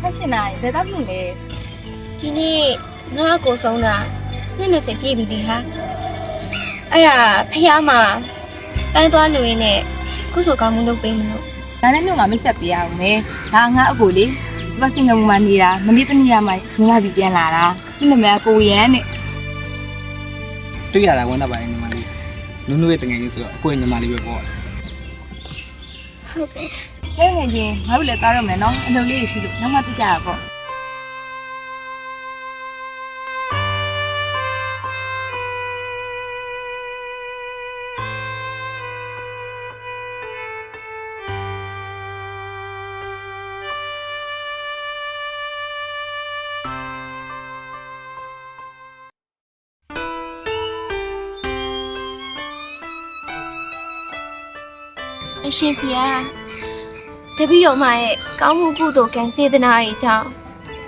ဖက်ရှင်နာဘယ်တော့မှလဲဒီနေ့ငါ့ကိုဆုံးတာနှစ်20ပြည့်ပြီလေဟာအဲ့ဒါဖះမှာပန်းသွားလူရင်းနဲ့ကုစုကောင်းမှုလုပ်ပေးမလို့ဒါနဲ့မျိုးငါမိတ်ဆက်ပေးရအောင်မယ်ဒါငါအကိုလေဒီဘက်စင်ကာပူမှာနေတာမနေ့တနေ့ကမှမြန်မာပြည်ပြန်လာတာဒီနာမည်ကကိုရန်နဲ့တွေ့ရတာဝမ်းသာပါတယ်ညီမလေးနုံနုရဲ့တငယ်ချင်းဆိုတော့အကိုရဲ့ညီမလေးပဲပေါ့ဟုတ်ကဲ့ ဟဲ့ငယ်ချင်းငါတို့လည်းကားရမယ်နော်အလုပ်လေးရှိလို့နော တပည့်တော်မရဲ့ကောင်းမှုကုသိုလ်ကံစေတနာတွေကြောင့်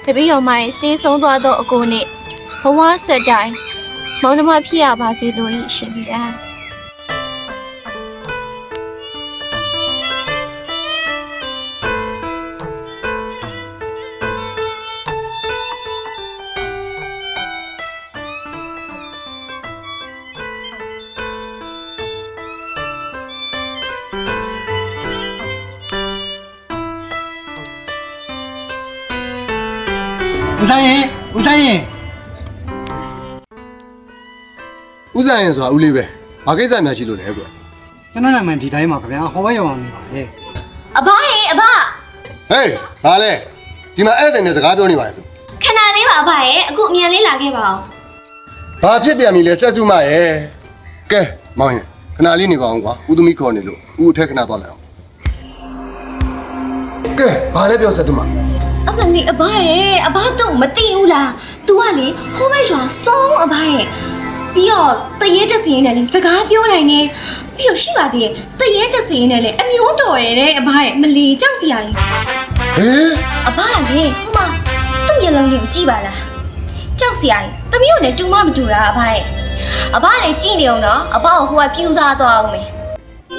တပည့်တော်မရဲ့တေးဆုံးသွားသောအကိုနဲ့ဘဝဆက်တိုင်းမောင်နှမဖြစ်ရပါစေလို့အရှင်ဖះ ဦးဆိုင်ရင်ဦးဆိုင်ရင်ဥစားရင်ဆိုတာဦးလေးပဲဘာကိစ္စများရှိလို့လဲကွကျွန်တော်နာမည်ဒီတိုင်းပါခင်ဗျာဟောဘရောင်နေပါလေအဘရေအဘဟေးဘာလဲဒီမှာအဲ့တဲ့နဲ့စကားပြောနေပါလေခဏလေးပါအဘရေအခုအမြန်လေးလာခဲ့ပါအောင်ဘာဖြစ်ပြန်ပြီလဲဆက်စုမရဲ့ကဲမောင်ရင်ခဏလေးနေပါအောင်ကွာဦးသမီးခေါ်နေလို့ဦးအထက်ခဏသွားလိုက်အောင်ကဲဘာလဲပြောဆက်သူမ အမလေးအဘရေအဘတော့မသိဘူးလား तू ကလေဟိုဘက်ရွာစုံးအဘရေပြီးတော့တရေတစီရင်နဲ့လေစကားပြောနိုင်နေပြီးတော့ရှိပါသေးတယ်တရေတစီရင်နဲ့လေအမျိုးတော်တယ်တဲ့အဘရေမလီကြောက်စရာကြီးဟေးအဘလေဟိုမှာသူ့မျက်လုံးလေးကိုကြည့်ပါလားကြောက်စရာကြီးတမီးကိုလည်းတူမမတူတာအဘရေအဘလည်းကြည့်နေအောင်နော်အဘကိုဟိုကပြူစားသွားအောင်မယ်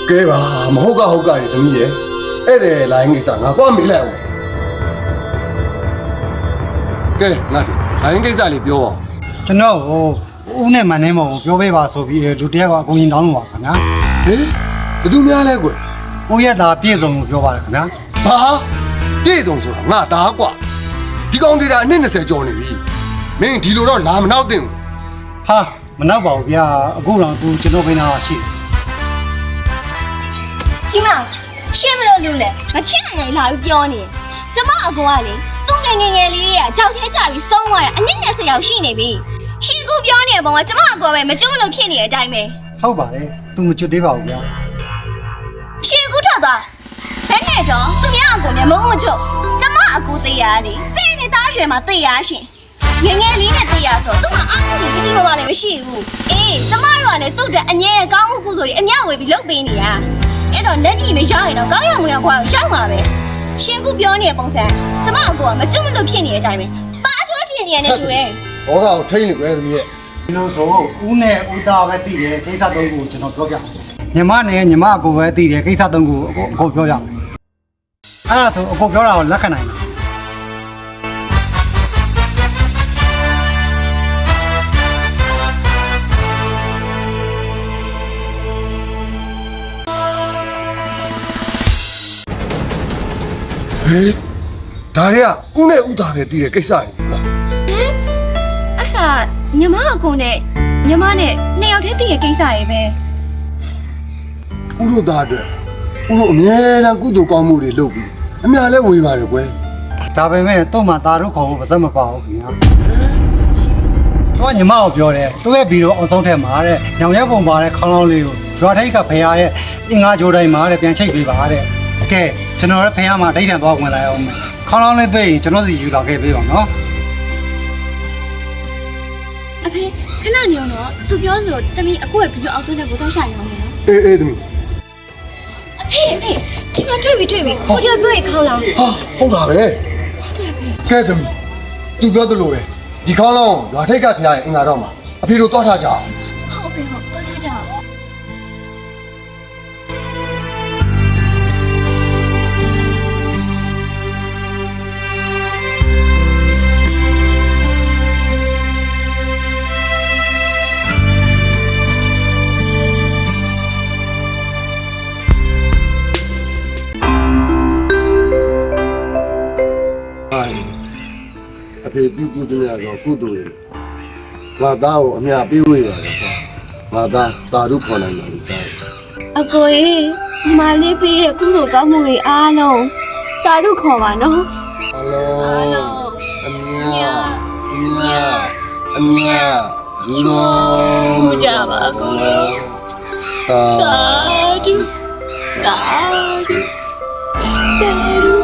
ကဲပါမဟုတ်ကဟုတ်ကတွေသမီးရဲ့အဲ့တဲ့လိုင်းကိစ္စငါသွားမေးလိုက်အောင် ကဲငါတို့လိုင်းကိစ္စလေးပြောပါဦးကျွန်တော်ဟိုဦးနဲ့မန်နေမောကိုပြောပေးပါဆိုပြီးလူတယောက်ကအကုန်ရင်တောင်းလို့ပါခင်ဗျာဟေးဘယ်သူများလဲကွဦးရက်သားပြည့်စုံလို့ပြောပါတယ်ခင်ဗျာဘာပြည့်စုံဆိုတာငါသားကွာဒီကောင်သေးတာအနှစ်20ကျော်နေပြီမင်းဒီလိုတော့လာမနောက်သင့်ဘူးဟာမနောက်ပါဘူးဗျာအခုတော့သူကျွန်တော်ခင်းတာရှိတယ်ဒီမှာရှင်းမလို့လို့လဲမချင်းနိုင်ရင်လာပြီးပြောနေတယ်ကျမအကောကလေသူင ယ်ငယ်ငယ်လေးတွေကကြောက်သေးကြပြီးဆုံးသွားတာအနည်းနဲ့ဆယ်ယောက်ရှိနေပြီရှင်းကူပြောနေတဲ့ပုံကကျမအကောပဲမကျုံလို့ဖြစ်နေတဲ့အတိုင်းပဲဟုတ်ပါတယ်သူမချွတ်သေးပါဘူးဗျာရှင်းကူထွက်သွားဘယ်နဲ့တော့သူများအကောမျက်မုံမချုပ်ကျမအကောတရားလေစိတ်နဲ့သားရွှေမှာတရားရှင်ငယ်ငယ်လေးနဲ့တရားဆိုသူ့မှာအောက်မှုကြီးကြီးမားမားလည်းမရှိဘူးအေးကျမတို့ကလည်းသူ့အတွက်အငြင်းကောင်းမှုကုသိုလ်တွေအများဝေပြီးလုပ်ပေးနေတာအဲ့တော့လက်ပြီးမရရင်တော့ကောင်းရမွေရခွာရောက်မှာပဲ ရှင်ကူပြောနေတဲ့ပုံစံကျမအကူကမကျွတ်မလွတ်ဖြစ်နေတဲ့အတိုင်းပဲပါချွတ်ချင်နေရတဲ့သူရဲ့ဘောကကိုထိမ့်နေကွယ်သမီးရဲ့ဒီလိုဆိုဦးနဲ့ဦးသားပဲတည်တယ်ကိစ္စသုံးခုကိုကျွန်တော်ပြောပြညီမနဲ့ညီမအကိုပဲတည်တယ်ကိစ္စသုံးခုကိုအကိုအကိုပြောပြအဲ့ဒါဆိုအကိုပြောတာကိုလက်ခံနိုင်တယ် ဟေးဒါတွေကဦးနဲ့ဦးသားပဲတည်တဲ့ကိစ္စတွေကွာအဲ့ဒါညီမအကူနဲ့ညီမနဲ့နှစ်ယောက်တည်းတည်ရဲ့ကိစ္စတွေပဲဦးတို့သားအတွက်ဦးတို့အမြဲတမ်းကုသိုလ်ကောင်းမှုတွေလုပ်ပြီးအများလဲဝေပါတယ်ကွယ်ဒါပေမဲ့တော့မှตาတို့ခေါ်ဖို့ပါစက်မပါဘူးခင်ဗျာတော့ညီမကိုပြောတယ်သူ့ရဲ့ဘီရိုအောင်ဆုံးထက်မှာတဲ့ညောင်ရက်ပုံပါတဲ့ခေါင်းလောင်းလေးကိုရွာထိတ်ကဖရာရဲ့အင်္ဂါကြိုးတိုင်းမှာတဲ့ပြန်ချိတ်ပေးပါတဲ့ ကဲကျွန်တော်လည်းဖရာမှာဒိတ်ထန်သွားဝင်လာအောင်မယ်ခေါင်းလောင်းလေးသိရင်ကျွန်တော်စီယူလာခဲ့ပေးပါနော်အဖေခဏနေအောင်တော့သူပြောဆိုတမီအကူရဲ့ပြီးတော့အောက်ဆုံးတဲ့ကိုတော့ရှာနေအောင်နော်အေးအေးသမီးအဖေအဖေဒီမှာတွေ့ပြီတွေ့ပြီဟိုတယောက်ပြောရင်ခေါင်းလောင်းဟာဟုတ်တာပဲကဲသမီးသူပြောသလိုပဲဒီခေါင်းလောင်းကိုရွာထိတ်ကဖျားရဲ့အင်္ဂါတော့မှာအဖေတို့သွားထားကြအောင် ဖေပြုပြုတဲ့ရတော့ကုသိုလ်တွေငါသားကိုအမြပေးဝေးရတယ်ကွာငါသားတာရုခေါ်နိုင်တယ်ကြားတယ်အကိုရေညီမလေးပေးရဲ့ကုသိုလ်ကောင်းမှုတွေအားလုံးတာတို့ခေါ်ပါနော်ဟယ်လိုအမြအမြအမြယူတော်ကြပါကောတာတာတို့တာတို့